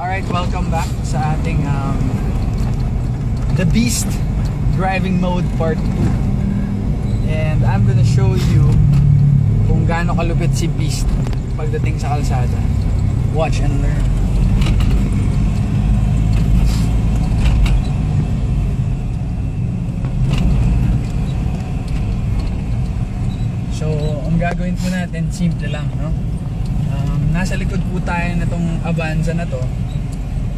Alright, welcome back sa ating um, The Beast Driving Mode Part 2. And I'm gonna show you kung gaano kalupit si Beast pagdating sa kalsada. Watch and learn. So, ang gagawin po natin, simple lang, no? Um, nasa likod po tayo na itong Avanza na to.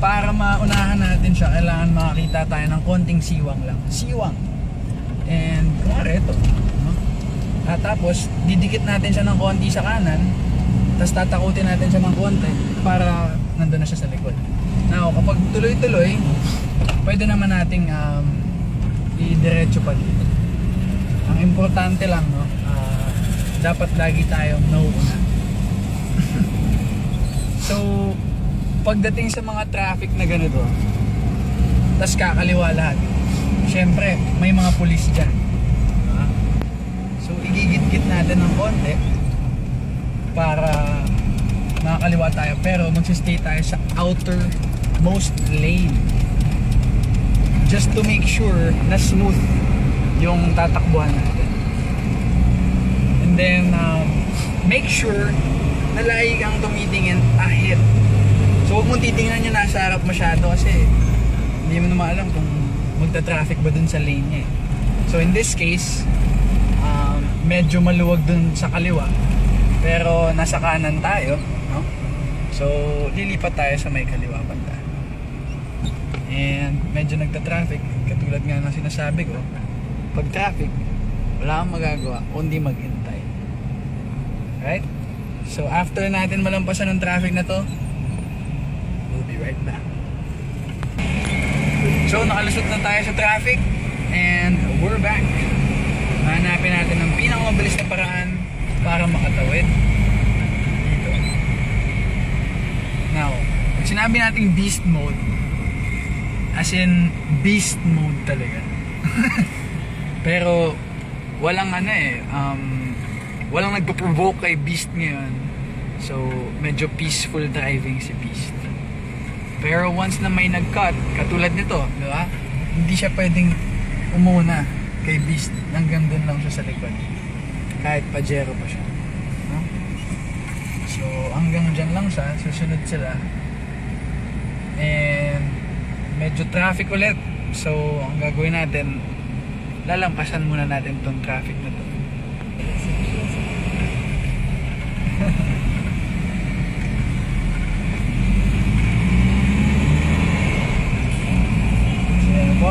Para maunahan natin siya, kailangan makakita tayo ng konting siwang lang. Siwang. And, kumari ito. No? At tapos, didikit natin siya ng konti sa kanan. Tapos tatakutin natin siya ng konti para nandun na siya sa likod. Now, kapag tuloy-tuloy, pwede naman nating um, i-diretso pa dito. Ang importante lang, no, ah, dapat lagi tayong nauuna. so, pagdating sa mga traffic na ganito, tas kakaliwa lahat, syempre, may mga pulis dyan. Diba? So, igigit-git natin ng konti para makakaliwa tayo. Pero magsistay tayo sa outermost lane. Just to make sure na smooth yung tatakbuhan natin. And then, um, make sure na lagi kang tumitingin ahead. So, huwag mong titingnan yung nasa harap masyado kasi hindi mo naman alam kung magta-traffic ba dun sa lane niya. eh. So, in this case, um, medyo maluwag dun sa kaliwa. Pero nasa kanan tayo, no? So, lilipat tayo sa may kaliwa banda. And medyo nagta-traffic, katulad nga ng sinasabi ko, pag traffic, wala kang magagawa kundi maghintay. Right? So after natin malampasan ng traffic na to, we'll be right back. So nakalusot na tayo sa traffic and we're back. Hanapin natin ang pinakamabilis na paraan para makatawid dito. Now, sinabi nating beast mode, as in beast mode talaga. Pero walang ano eh, um, walang nagpo-provoke kay Beast ngayon. So, medyo peaceful driving si Beast. Pero once na may nag-cut, katulad nito, di ba? Hindi siya pwedeng umuna kay Beast. Hanggang doon lang siya sa likod. Kahit pajero pa siya. No? So, hanggang dyan lang siya. Susunod sila. And, medyo traffic ulit. So, ang gagawin natin, lalampasan muna natin tong traffic na to. So, yan po.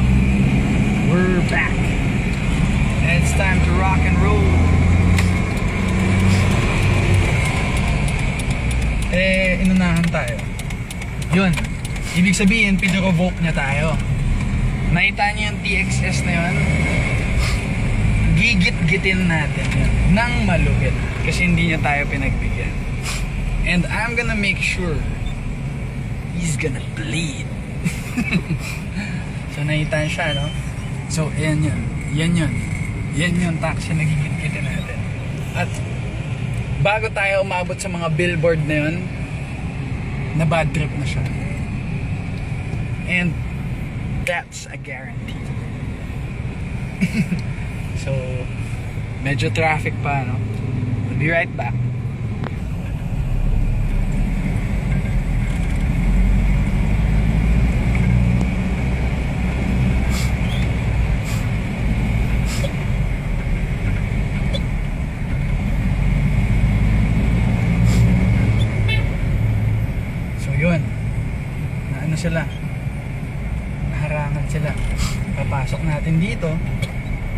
We're back. And it's time to rock and roll. Eh, inunahan tayo. Yun. Ibig sabihin, pinrovoke niya tayo. Nakita niyo yung TXS na yun? Gigit-gitin natin yun. Nang malugit. Kasi hindi niya tayo pinagbigyan. And I'm gonna make sure he's gonna bleed. so nakita siya, no? So, yan yun. Yan yun. Yan yung taxi na gigit-gitin natin. At bago tayo umabot sa mga billboard na yun, na bad trip na siya. And that's a guarantee. so, medyo traffic pa, no? We'll be right back. So, yun. Na ano sila? naharangan sila. Papasok natin dito.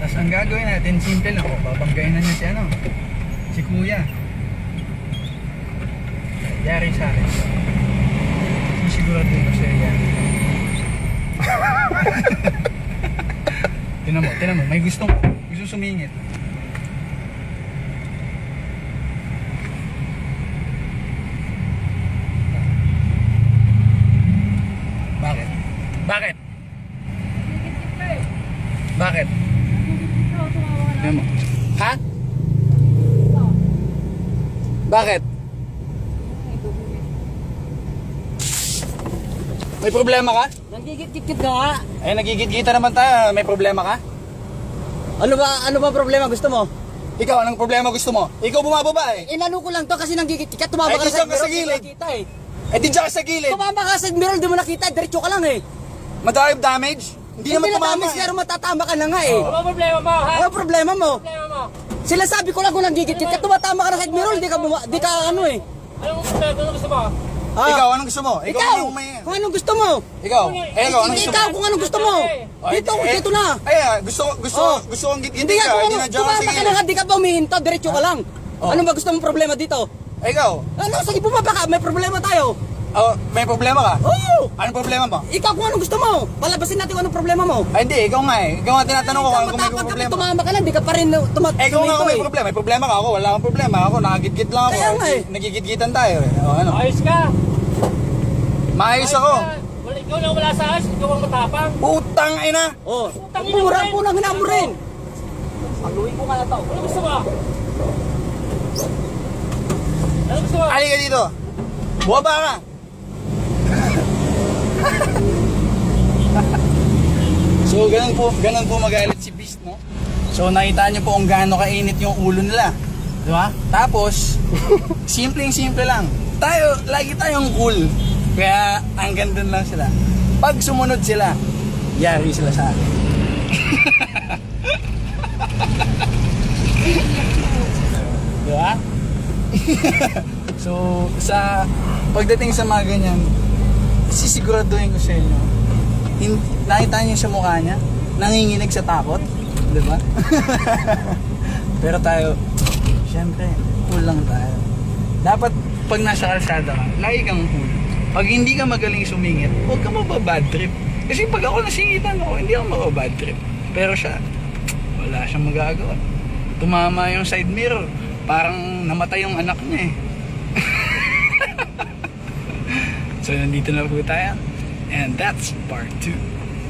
Tapos ang gagawin natin, simple lang. O, babanggayin na niya si ano, si kuya. Yari sa akin. Sisigurado ko sa'yo yan. tinan mo, tinan mo. May gustong, gusto sumingit. Bakit? Bakit? Bakit? Mo. Ha? Bakit? May problema ka? Nanggigit-git ka nga. Eh, nagigit-gita naman tayo. May problema ka? Ano ba, ano ba problema gusto mo? Ikaw, anong problema gusto mo? Ikaw bumababa eh. Inano ko lang to kasi nanggigit ka. Tumama ka ka sa gilid. eh. Eh, di dyan ka sa gilid. Tumama ka sa mirror, di mo nakita. Diretso ka lang eh. Madrive damage? Hindi naman na tumama eh. pero matatama ka na nga eh. Ano problema mo, ha? Ano problema mo? Problema mo. Sila sabi ko lang kung nanggigit ka. Tumatama ka na sa mirror, di ka, buma- di ka ano eh. Anong problema? Ano gusto mo? Ah, Ikaw, anong gusto mo? ikaw, anong may... kung anong gusto mo. Ikaw, eh, ikaw, anong gusto mo? Ikaw, kung anong gusto mo. Ay, Dito, eh, dito na. Ay, ah, gusto, gusto, Oh. gusto kong git Hindi ka. nga, kung ano, tumama ka na nga, di ka umihinto, diretso ka lang. Oh. Ano ba gusto mong problema dito? Ikaw, Ano, sige bumaba ka, may problema tayo. Oh, may problema ka? Oo! Anong problema mo? Ikaw kung anong gusto mo. Palabasin natin kung anong problema mo. Ay, hindi, ikaw nga eh. Ikaw nga tinatanong ko kung kung may Matapang ka, problema. tumama ka lang, di ka pa rin tumat Eh, ikaw nga kung may eh. problema. May problema ka ako. Wala akong problema. Ako, nakagit-git lang ako. Kaya nga eh. Nagigit-gitan tayo eh. O, ano? Ayos ka. Maayos ako. ka. Wala, ikaw lang wala sa ayos. Ikaw ang matapang. Putang ina! Oh, Putang ina mo mura rin. po lang mo rin. Paluin ko ka na to. Ano gusto mo? Ano gusto mo? Halika dito. Buwaba ka. So, ganun po, ganun po magalit si Beast, no? So, nakita niyo po kung gaano kainit yung ulo nila. Di ba? Tapos, simpleng-simple lang. Tayo, lagi tayong cool. Kaya, hanggang dun lang sila. Pag sumunod sila, yari sila sa akin. Di ba? So, sa pagdating sa mga ganyan, sisiguraduhin ko sa inyo, hin, nakita niyo sa mukha niya, nanginginig sa takot, di ba? Pero tayo, syempre, cool lang tayo. Dapat, pag nasa kalsada ka, lagi kang cool. Pag hindi ka magaling sumingit, huwag ka mababad trip. Kasi pag ako nasingitan ako, hindi ako mababad trip. Pero siya, wala siyang magagawa. Tumama yung side mirror. Parang namatay yung anak niya eh. so nandito na po tayo. And that's part 2.